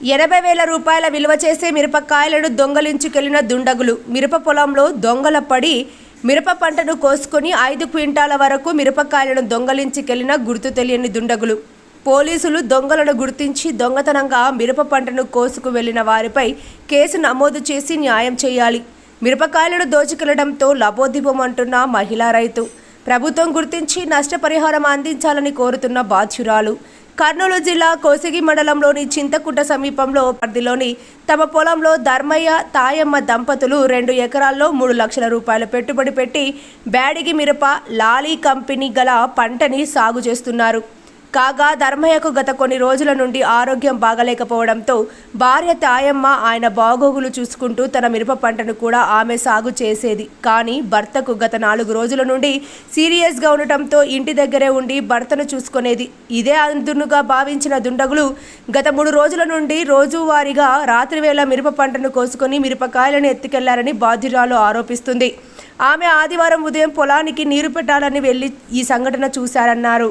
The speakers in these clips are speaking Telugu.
ఎనభై వేల రూపాయల విలువ చేసే మిరపకాయలను దొంగలించుకెళ్ళిన దుండగులు. మిరప పొలంలో దొంగల పడి మిరప పంటను కోసుకొని ఐదు క్వింటాల వరకు మిరపకాయలను దొంగలించుకెళ్ళిన గుర్తు తెలియని దుండగులు. పోలీసులు దొంగలను గుర్తించి దొంగతనంగా మిరప పంటను కోసుకు వెళ్ళిన వారిపై కేసు నమోదు చేసి న్యాయం చేయాలి. మిరపకాయలను దోచుకెళ్ళడంతో అంటున్న మహిళా రైతు. ప్రభుత్వం గుర్తించి నష్టపరిహారం అందించాలని కోరుతున్న బాధ్యురాలు. కర్నూలు జిల్లా కోసిగి మండలంలోని చింతకుంట సమీపంలో పరిధిలోని తమ పొలంలో ధర్మయ్య తాయమ్మ దంపతులు రెండు ఎకరాల్లో మూడు లక్షల రూపాయల పెట్టుబడి పెట్టి బ్యాడిగి మిరప లాలీ కంపెనీ గల పంటని సాగు చేస్తున్నారు. కాగా ధర్మయ్యకు గత కొన్ని రోజుల నుండి ఆరోగ్యం బాగలేకపోవడంతో భార్య తాయమ్మ ఆయన బాగోగులు చూసుకుంటూ తన మిరప పంటను కూడా ఆమె సాగు చేసేది. కానీ భర్తకు గత నాలుగు రోజుల నుండి సీరియస్గా ఉండటంతో ఇంటి దగ్గరే ఉండి భర్తను చూసుకునేది. ఇదే అందునుగా భావించిన దుండగులు గత మూడు రోజుల నుండి రోజువారీగా రాత్రివేళ మిరప పంటను కోసుకొని మిరపకాయలను ఎత్తుకెళ్ళారని బాధ్యురాలు ఆరోపిస్తుంది. ఆమె ఆదివారం ఉదయం పొలానికి నీరు పెట్టాలని వెళ్ళి ఈ సంఘటన చూశారన్నారు.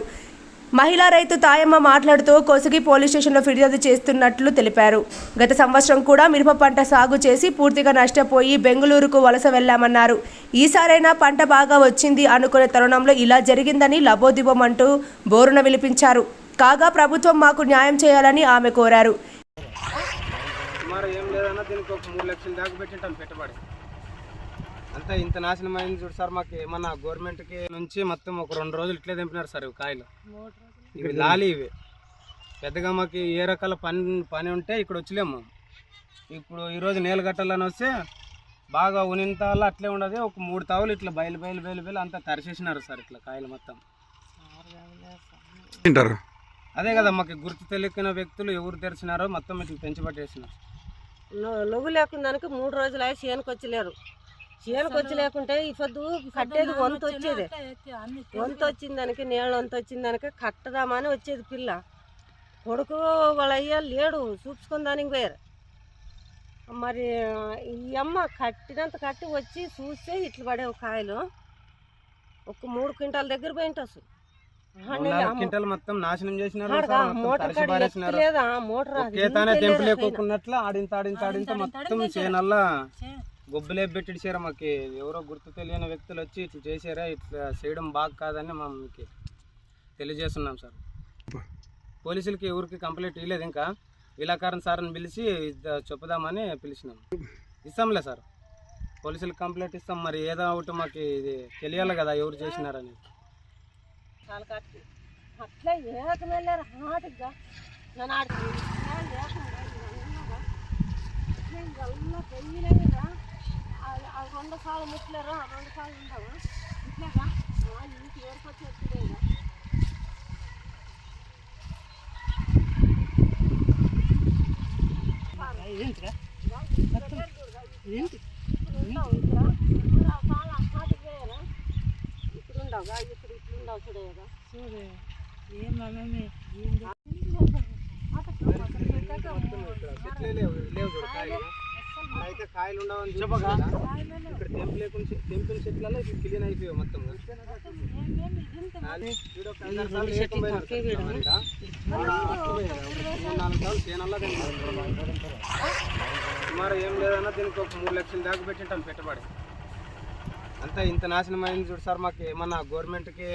మహిళా రైతు తాయమ్మ మాట్లాడుతూ కొసగి పోలీస్ స్టేషన్లో ఫిర్యాదు చేస్తున్నట్లు తెలిపారు. గత సంవత్సరం కూడా మిరప పంట సాగు చేసి పూర్తిగా నష్టపోయి బెంగళూరుకు వలస వెళ్ళామన్నారు ఈసారైనా పంట బాగా వచ్చింది అనుకునే తరుణంలో ఇలా జరిగిందని లబోదిబోమంటూ బోరున విలిపించారు. కాగా ప్రభుత్వం మాకు న్యాయం చేయాలని ఆమె కోరారు. ఏం లేదన్నా దీనికి ఒక మూడు లక్షలు దాకా పెట్టింటాం పెట్టుబడి. అంతా ఇంత నాశనం అయింది చూడు సార్ మాకు ఏమన్నా గవర్నమెంట్కి నుంచి మొత్తం ఒక రెండు రోజులు ఇట్లే దింపినారు సార్ ఇవి కాయలు. ఇవి లాలి ఇవి. పెద్దగా మాకు ఏ రకాల పని పని ఉంటే ఇక్కడ వచ్చలేము. ఇప్పుడు ఈరోజు నీళ్ళు కట్టాలని వస్తే బాగా ఉనింతాలు అట్లే ఉండదు. ఒక మూడు తావులు ఇట్లా బయలు బయలు బయలు బయలు అంతా తరిచేసినారు సార్ ఇట్లా కాయలు మొత్తం. తింటారు. అదే కదా మాకు గుర్తు తెలియని వ్యక్తులు ఎవరు తెరిచినారో మొత్తం ఇట్లా పెంచి పట్టేసినారు. ను- నువ్వు లేకుందానికి మూడు రోజులు అయి చేనుకు చేనుకు వచ్చి లేకుంటే ఈ పొద్దు కట్టేది వంత వచ్చేది వంత వచ్చిన దానికి నీళ్ళు వంత వచ్చిన దానికి కట్టదామని వచ్చేది పిల్ల. కొడుకు వాళ్ళ అయ్య లేడు చూపించుకుని దానికి పోయారు. మరి ఈ అమ్మ కట్టినంత కట్టి వచ్చి చూస్తే ఇట్లు పడేవి కాయలు. ఒక మూడు క్వింటాల దగ్గర పోయింట అసలు. క్వింటాలు మొత్తం నాశనం చేసినారు మోటార్ ఆడింత ఆడింత ఆడింత మొత్తం చేనల్లా. గొబ్బలే పెట్టించారు మాకు. ఎవరో గుర్తు తెలియని వ్యక్తులు వచ్చి ఇట్లా చేశారా ఇట్లా చేయడం బాగా కాదని మమ్మల్ని తెలియజేస్తున్నాం సార్. పోలీసులకి ఎవరికి కంప్లైంట్ ఇవ్వలేదు ఇంకా. విలాకారం సార్ని పిలిచి చెప్పుదామని పిలిచినాం. ఇస్తాంలే సార్. పోలీసులకు కంప్లైంట్ ఇస్తాం. మరి ఏదో ఒకటి మాకు ఇది తెలియాలి కదా ఎవరు చేసినారని. అట్లా ఏకం హాటుగా రెండు సార్లు ముట్టలేరు ఆ రెండు సార్లు ఉండవు ఇట్లాగా ఆ, ఇంటికి ఏడుకొచ్చి వచ్చిందే ఇప్పుడు ఉండవుగా ఇప్పుడు ఇట్లు ఉండవు చూడేగా చెట్లే లేవు లేవు చూడు కాయలు అయితే కాయలు ఉండవని చెప్పగా ఇక్కడ తెంపు లేకుండా తెంపిన చెట్లలో ఇప్పుడు క్లీన్ అయిపోయావు మొత్తం. నాలుగు సార్లు చేనల్లా ఏం లేదన్నా దీనికి ఒక మూడు లక్షలు దాకా పెట్టింటాం పెట్టుబడి. అంతా ఇంత నాశనం అయింది చూడు సార్ మాకు ఏమన్నా గవర్నమెంట్కి